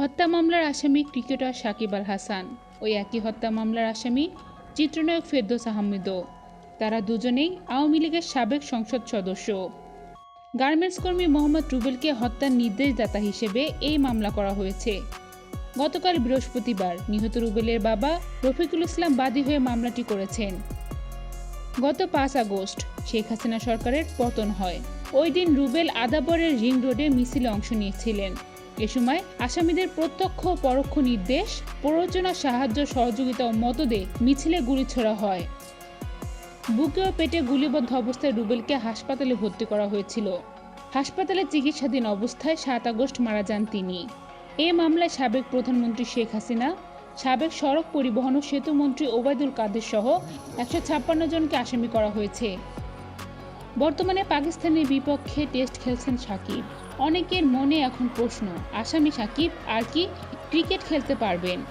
হত্যা মামলার আসামি ক্রিকেটার সাকিব আল হাসান। ওই একই হত্যা মামলার আসামি চিত্রনায়ক ফেরদৌস আহমেদও। তারা দুজনেই আওয়ামী লীগের সাবেক সংসদ সদস্য। গার্মেন্টস কর্মী মোহাম্মদ রুবেলকে হত্যার নির্দেশদাতা হিসেবে এই মামলা করা হয়েছে। গতকাল বৃহস্পতিবার নিহত রুবেলের বাবা রফিকুল ইসলাম বাদী হয়ে মামলাটি করেছেন। গত পাঁচ আগস্ট শেখ হাসিনা সরকারের পতন হয়। ওই দিন রুবেল আদাবরের রিং রোডে মিছিলে অংশ নিয়েছিলেন। এ সময় আসামিদের প্রত্যক্ষ পরোক্ষ নির্দেশ, প্ররোচনা, সাহায্য, সহযোগিতা ও মতদে মিছিলে গুলি ছোড়া হয়। বুকে ও পেটে গুলিবদ্ধ অবস্থায় রুবেলকে হাসপাতালে ভর্তি করা হয়েছিল। হাসপাতালে চিকিৎসাধীন অবস্থায় সাত আগস্ট মারা যান তিনি। এ মামলায় সাবেক প্রধানমন্ত্রী শেখ হাসিনা, সাবেক সড়ক পরিবহন ও সেতুমন্ত্রী ওবায়দুল কাদের সহ একশো ছাপ্পান্ন জনকে আসামি করা হয়েছে। বর্তমানে পাকিস্তানের বিপক্ষে টেস্ট খেলছেন সাকিব। অনেকের মনে এখন প্রশ্ন, আসামি সাকিব আর কি ক্রিকেট খেলতে পারবেন?